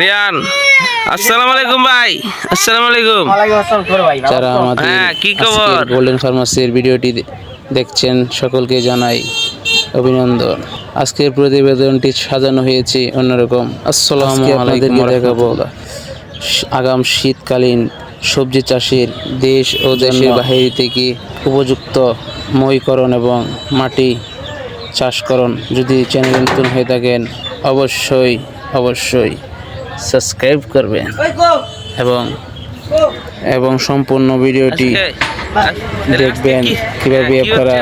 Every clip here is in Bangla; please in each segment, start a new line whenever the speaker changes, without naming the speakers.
রিয়ান আসসালামু আলাইকুম ভাই আসসালামু আলাইকুম।
যারা আমাদের
হ্যাঁ, কি খবর?
গোল্ডেন ফার্মাসির ভিডিওটি দেখছেন সকলকে জানাই অভিনন্দন। আজকের প্রতিবেদনটি সাজানো হয়েছে অন্যরকম। আসসালামু আলাইকুম দেখাবো আগাম শীতকালীন সবজি চাষের দেশ ও দেশের বাহির থেকে উপযুক্ত মইকরণ এবং মাটি চাষকরণ। যদি চ্যানেল নতুন হয়ে থাকেন অবশ্যই অবশ্যই। সাবস্ক্রাইব করবেন এবং এবং সম্পূর্ণ ভিডিওটি দেখবেন কীভাবে
হ্যাঁ,
আপনারা?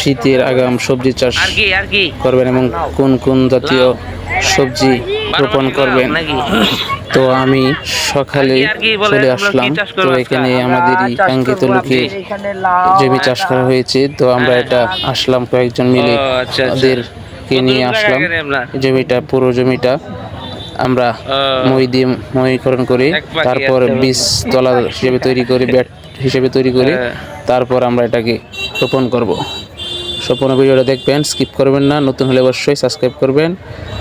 শীতের আগাম সবজি চাষ
আর কি আর কি?
করবেন এবং কোন কোন জাতীয় সবজি রোপণ করবেন? তো আমি সকালে চলে আসলাম। তো এখানে
আজকে?
আমাদেরই কাঙ্ক্ষিত লোকের জমি চাষ করা হয়েছে। তো আমরা এটা আসলাম কয়েকজন মিলে।
আচ্ছা, আচ্ছা।
ওদেরকে নিয়ে আসলাম? জমিটা পুরো জমিটা। আমরা মই দিয়ে মইকরণ করি। তারপর বীজ তলা হিসেবে তৈরি করি ব্যাট হিসেবে তৈরি করে।
হ্যাঁ।
তারপর আমরা এটাকে রোপণ করব। সম্পূর্ণ ভিডিওটা দেখবেন স্কিপ করবেন না। নতুন হলে অবশ্যই সাবস্ক্রাইব করবেন।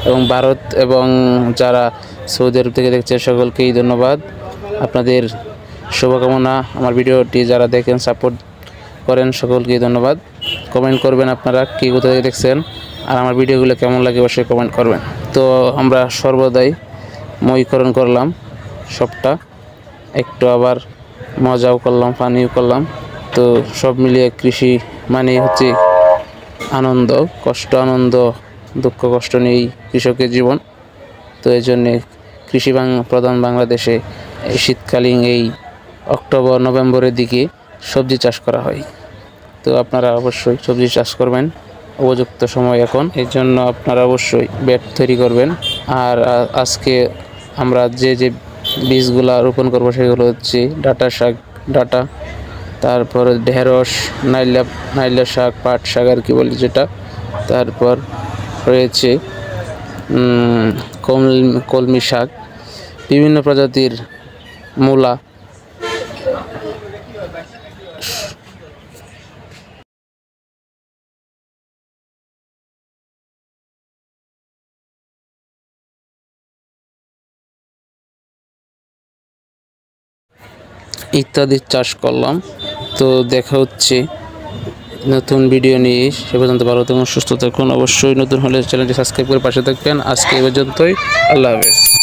এবং ভারত এবং যারা সৌদি আরব থেকে দেখছে সকলকেই ধন্যবাদ। আপনাদের শুভকামনা। আমার ভিডিওটি যারা দেখেন সাপোর্ট করেন সকলকেই ধন্যবাদ। কমেন্ট করবেন আপনারা কী কোথা থেকে দেখছেন? আর আমার ভিডিওগুলো কেমন লাগে অবশ্যই কমেন্ট করবেন। তো আমরা সর্বদাই মইকরণ করলাম সবটা। একটু আবার মজাও করলাম, পানিও করলাম। তো সব মিলিয়ে কৃষি মানে হচ্ছে আনন্দ, কষ্ট, আনন্দ, দুঃখ, কষ্ট নিয়েই কৃষকের জীবন। তো এই জন্যে কৃষি প্রধান বাংলাদেশে এই শীতকালীন এই অক্টোবর, নভেম্বরের দিকে সবজি চাষ করা হয়। তো আপনারা অবশ্যই সবজি চাষ করবেন। উপযুক্ত সময় এখন। এই জন্য আপনারা অবশ্যই বেড তৈরি করবেন। আর আজকে আমরা যে যে বীজগুলা রোপণ করব সেগুলো হচ্ছে ডাটা শাক, ডাটা, তারপর ঢেঁড়স, নাইলা নাইলা শাক, পাট শাক আর কি বলি যেটা। তারপর রয়েছে কলমি শাক, বিভিন্ন প্রজাতির মূলা ইত্যাদি চাষ করলাম। তো দেখা হচ্ছে নতুন ভিডিও নিয়ে। সে পর্যন্ত ভালো থাকুন, সুস্থ থাকুন। অবশ্যই নতুন হলে চ্যানেলটি সাবস্ক্রাইব করে পাশে থাকবেন। আজকে এ পর্যন্তই। আল্লাহ হাফেজ।